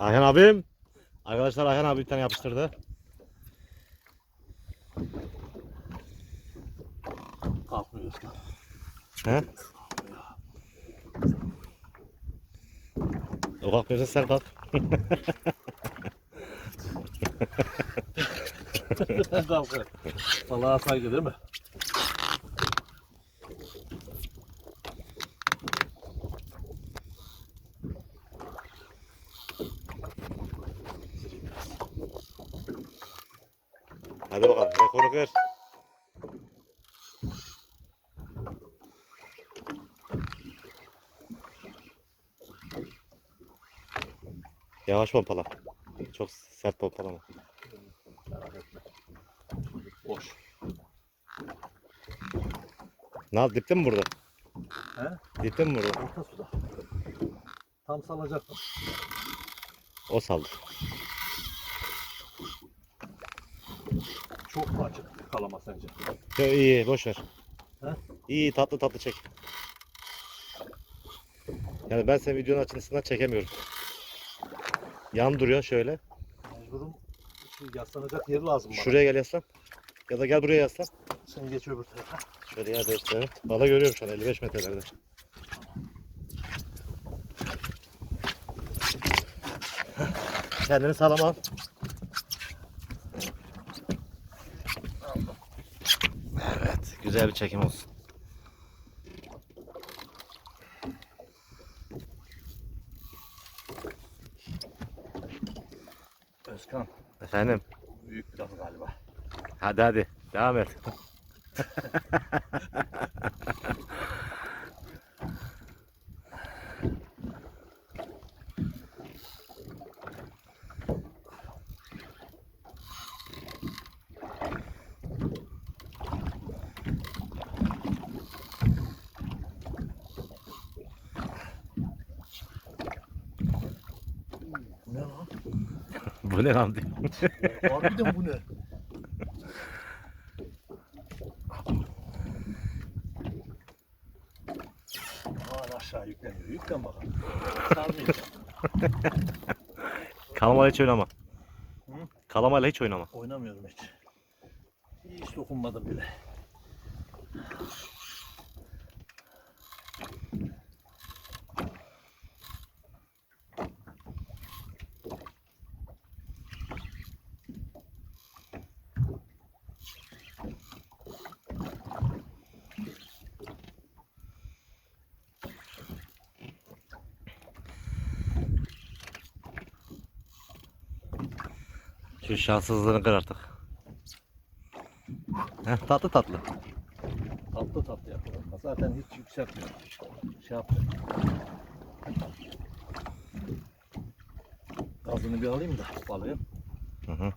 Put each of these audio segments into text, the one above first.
Ayhan abim. Arkadaşlar Ayhan abi bir tane yapıştırdı. Kalkmıyor. He? O kalkmıyorsa sen kalk. Kalkıyor. Balığa saygı değil mi? Hadi bakalım rekoru kır. Yavaş pompala. Çok sert pompalama. Boş. Ne oldu dipte mi burada? He? Dipte mi burada? Orta suda. Tam salacaktım. O saldı. Çok mu açık kalama sence? Yo, iyi boş ver. He? İyi tatlı tatlı çek. Yani ben senin videonun açısından çekemiyorum. Yan duruyor şöyle. Mecburum şu yaslanacak yeri lazım bana. Şuraya gel yaslan. Ya da gel buraya yaslan. Sen geç öbür tarafa. Şöyle yer değiştirelim. Bala görüyorum şu an 55 metrelerde. Kendini sağlam al. Evet, güzel bir çekim olsun. Özkan. Efendim, Büyük bir laf galiba. hadi hadi devam et. Bu ne lan? Bu ne lan. Harbiden bu ne? Hala aşağı yükleniyor. Yüklen bakalım. Sarmayacak. Kalamayla hiç oynama. Hı? Kalamayla hiç oynama. Oynamıyorum hiç. Hiç dokunmadım bile. Şu şanssızlığını kır artık. Heh, tatlı tatlı. Tatlı tatlı yapıyorum. Zaten hiç yükseltmiyor. Şey yapmıyor. Gazını bir alayım da balığın. Hı hı.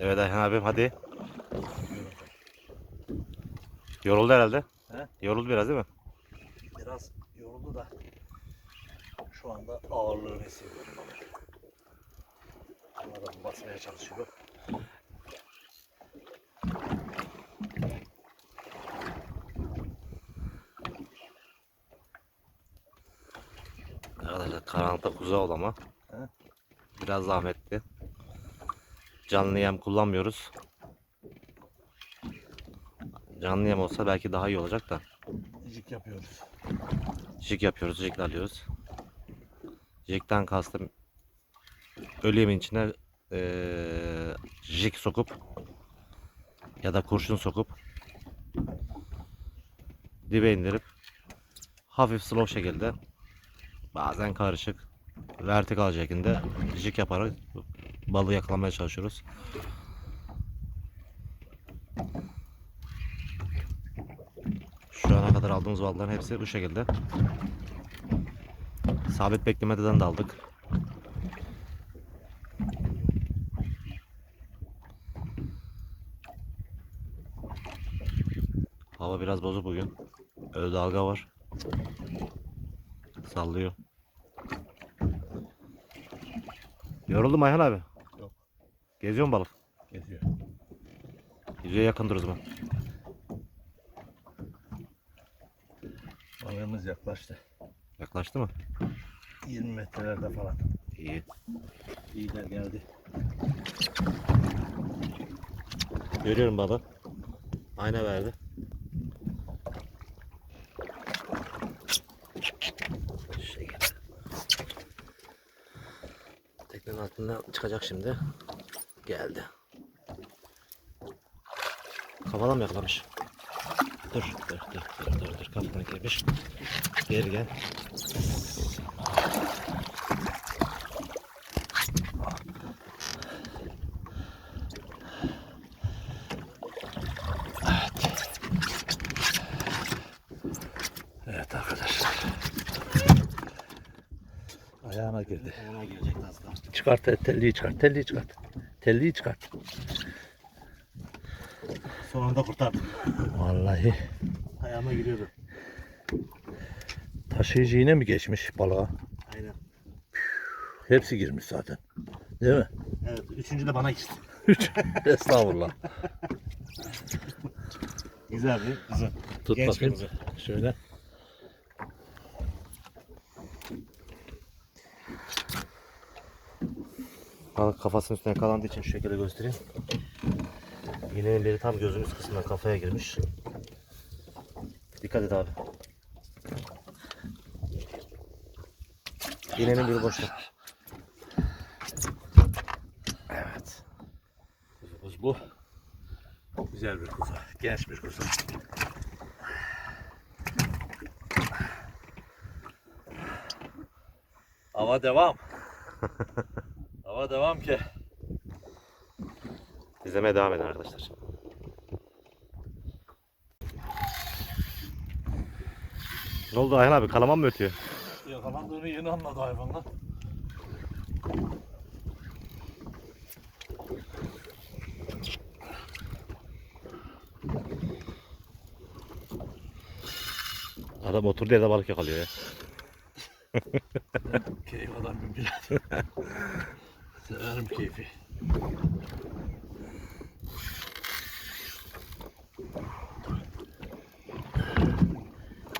Evet Ayhan abim hadi. Yoruldu herhalde. He? Yoruldu biraz değil mi? Biraz yoruldu da şu anda ağırlığını hissediyorum. Bunlara basmaya çalışıyor. Arkadaşlar karanlıkta kuzu avlama. He? Biraz zahmetli. Canlı yem kullanmıyoruz. Canlı yem olsa belki daha iyi olacak da. Jig yapıyoruz. Jig yapıyoruz, jig alıyoruz. Jig'den kastım ölü yemin içine eee jig sokup ya da kurşun sokup dibe indirip hafif slow şekilde bazen karışık vertikal şekilde jig yaparak balığı yakalamaya çalışıyoruz. Şu ana kadar aldığımız balıkların hepsi bu şekilde. Sabit beklemeden de aldık. Hava biraz bozuk bugün. Öyle dalga var. Sallıyor. Yoruldum Ayhan abi. Geziyor mu balık? Geziyor. Yüzeye yakındır o zaman. Balığımız yaklaştı. Yaklaştı mı? 20 metrelerde falan. İyi. İyiler geldi. Görüyorum balığı. Ayna verdi. Şöyle. Teknenin altından çıkacak şimdi. Geldi. Kafadan mı yakalamış? Dur, dur, dur, dur, dur, dur. Kafadan girmiş. Geri gel. Evet arkadaşlar. Ayağına girdi. Ona girecek az daha. Çıkart telliyi çıkart. Telliyi çıkart. Telliyi çıkart. Sonunda kurtardım. Vallahi Ayağıma giriyordu. taşıyıcı yine mi geçmiş balığa? Aynen. Hepsi girmiş zaten. Değil mi? Evet, üçüncü de bana geçti. Estağfurullah. Güzel bir güzel. Tut Genç bakayım. kızı. Şöyle. Kafasının üstüne kalandığı için şu şekilde göstereyim. İğnenin biri tam gözümüz kısmına kafaya girmiş. Dikkat et abi. İğnenin biri boşta. Evet. Kuzumuz bu. Güzel bir kuzu. Genç bir kuzu. Hava devam. Hava devam ki. İzlemeye devam edin arkadaşlar. Ne oldu Ayhan abi? Kalaman mı ötüyor? Yakalandığını yeni anladı hayvanlar. Adam oturdu evde balık yakalıyor ya. Keyif adamım birader. Severim keyfi.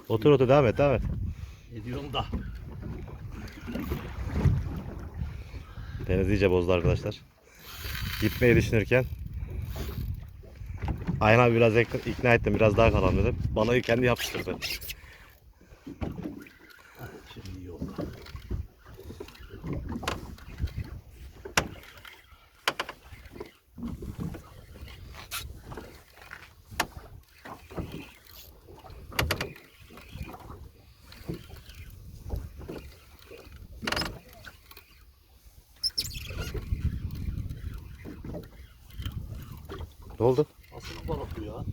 Otur otur devam et devam et. Ediyorum da. Deniz iyice bozdu arkadaşlar. Gitmeyi düşünürken Ayhan abi biraz ikna ettim. Biraz daha kalalım dedim. Balığı kendi yapıştırdı. Ne oldu? Nasıl balık bu ya?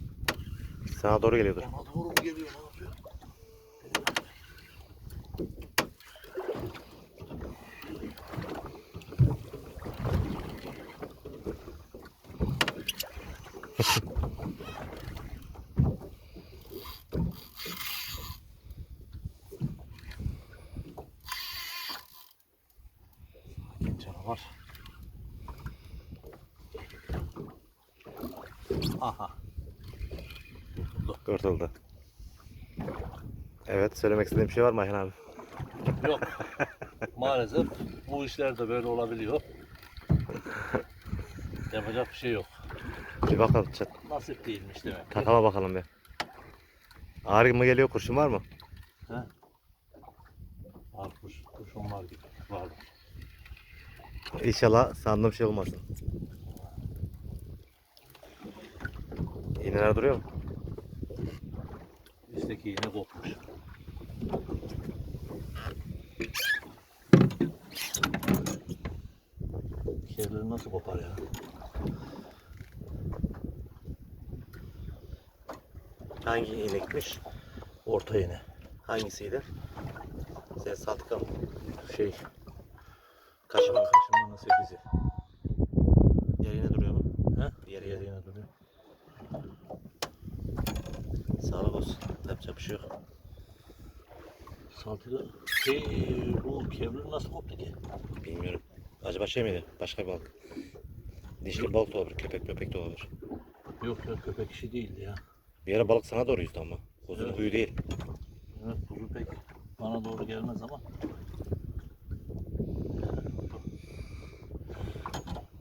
Sana doğru geliyordur. Bana doğru mu geliyor ne yapıyor? Kurtuldu. Evet söylemek istediğim bir şey var mı Ayhan abi? Yok. Maalesef bu işler de böyle olabiliyor. Yapacak bir şey yok. Bir bakalım çat. Nasip değilmiş demek. Takama bakalım bir. Ağrı mı geliyor kurşun var mı? Var kuş, kuşum var gibi. Var. İnşallah sandığım şey olmasın. İğneler duruyor mu? Üstteki iğne kopmuş. Şeyleri nasıl kopar ya? Hangi iğne gitmiş? Orta iğne. Hangisiydi? Sen Sadık'a mı? Şey, Kaşıma. kaşınmanın sekizi. Diğer iğne duruyor mu? He? Diğer iğne duruyor. Sağlık olsun. Yapacak bir şey yok. Saltıda şey bu kevrin nasıl koptu ki? Bilmiyorum. Acaba şey miydi? Başka bir balık. Dişli balık da olabilir. Köpek köpek de olabilir. Yok yok köpek işi değildi ya. Bir ara balık sana doğru yüzdü ama. Uzun Evet. huyu değil. Evet kuzu pek bana doğru gelmez ama.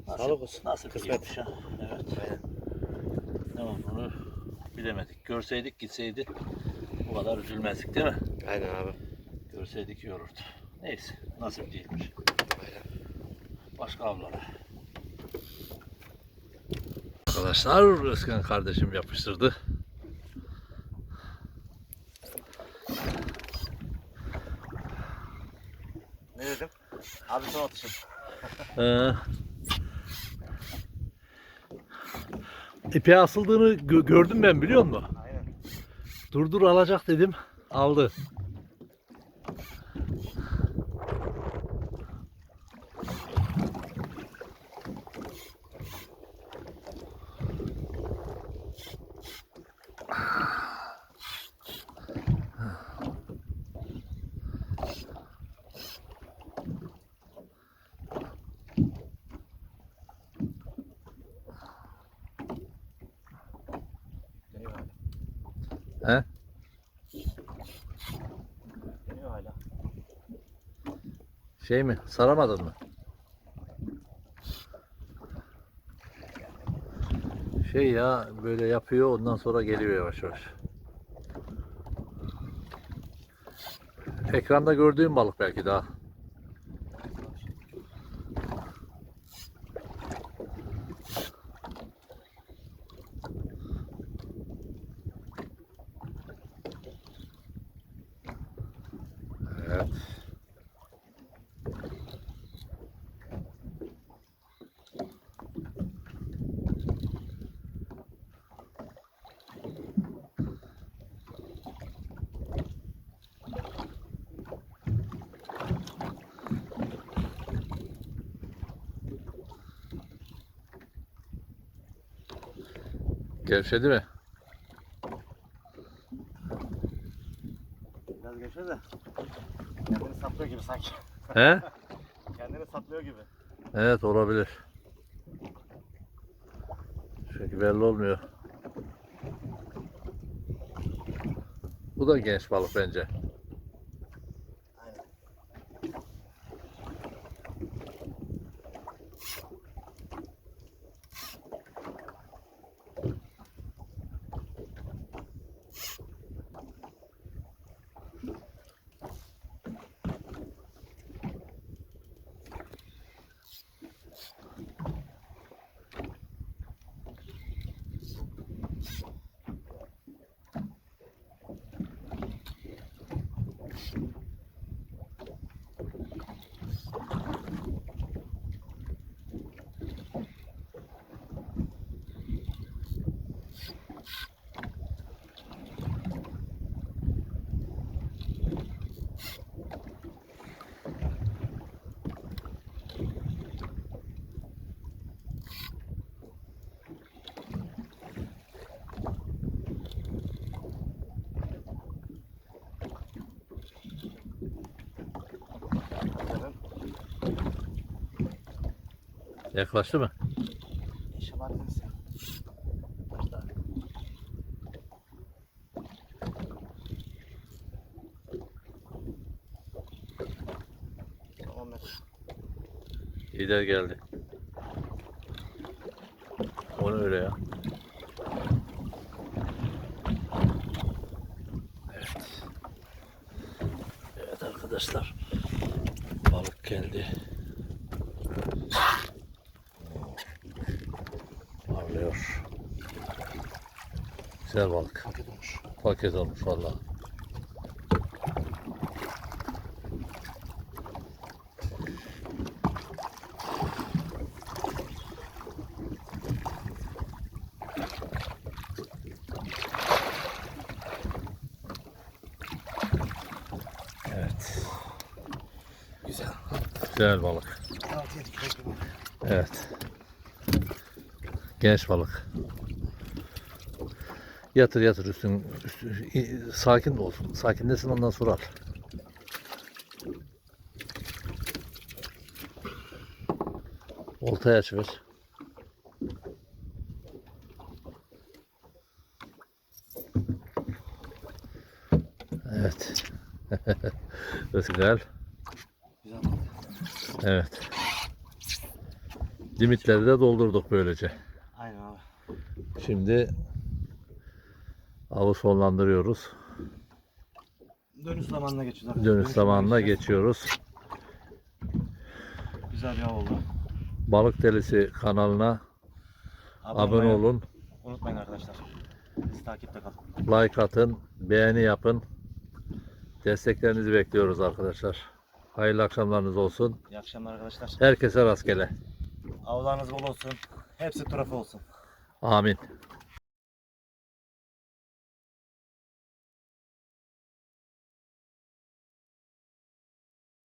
Nasip, Sağlık olsun. Nasip Kısmet. ha. Evet. Aynen. Bunu bilemedik. Görseydik gitseydi bu kadar üzülmezdik değil mi? Aynen abi. Görseydik yorurdu. Neyse nasip değilmiş. Aynen. Başka avlara. Arkadaşlar Özkan kardeşim yapıştırdı. Ne dedim? Abi son atışım. Ee, ipe asıldığını gö- gördüm ben biliyor musun? Aynen. Dur dur alacak dedim. Aldı. Şey mi? Saramadın mı? Şey ya böyle yapıyor ondan sonra geliyor yavaş yavaş. Ekranda gördüğüm balık belki daha. Gevşedi mi? Biraz geçiyor da. Kendini saplıyor gibi sanki. He? Kendini saplıyor gibi. Evet olabilir. Çünkü belli olmuyor. Bu da genç balık bence. Yaklaştı mı? Lider geldi. O ne öyle ya? Evet. Evet arkadaşlar. Balık geldi. Parlıyor. Güzel balık. Paket olmuş. Paket olmuş valla. Evet. Güzel. Güzel balık. 6-7 kilo gibi. Evet. Genç balık. Yatır yatır üstün, üstün sakin olsun. Sakinlesin ondan sonra al. Oltayı açıver. Evet. Güzel. Evet. Limitleri de doldurduk böylece. Aynen abi. Şimdi avı sonlandırıyoruz. Dönüş zamanına geçiyoruz. abi. Dönüş zamanına geçiyoruz. Güzel bir av oldu. Balık Delisi kanalına abone olmayı olun, Unutmayın arkadaşlar. Bizi takipte kalın. like atın, beğeni yapın. Desteklerinizi bekliyoruz arkadaşlar. Hayırlı akşamlarınız olsun. İyi akşamlar arkadaşlar. Herkese rastgele. Avlarınız bol olsun. Hepsi trafo olsun. Amin.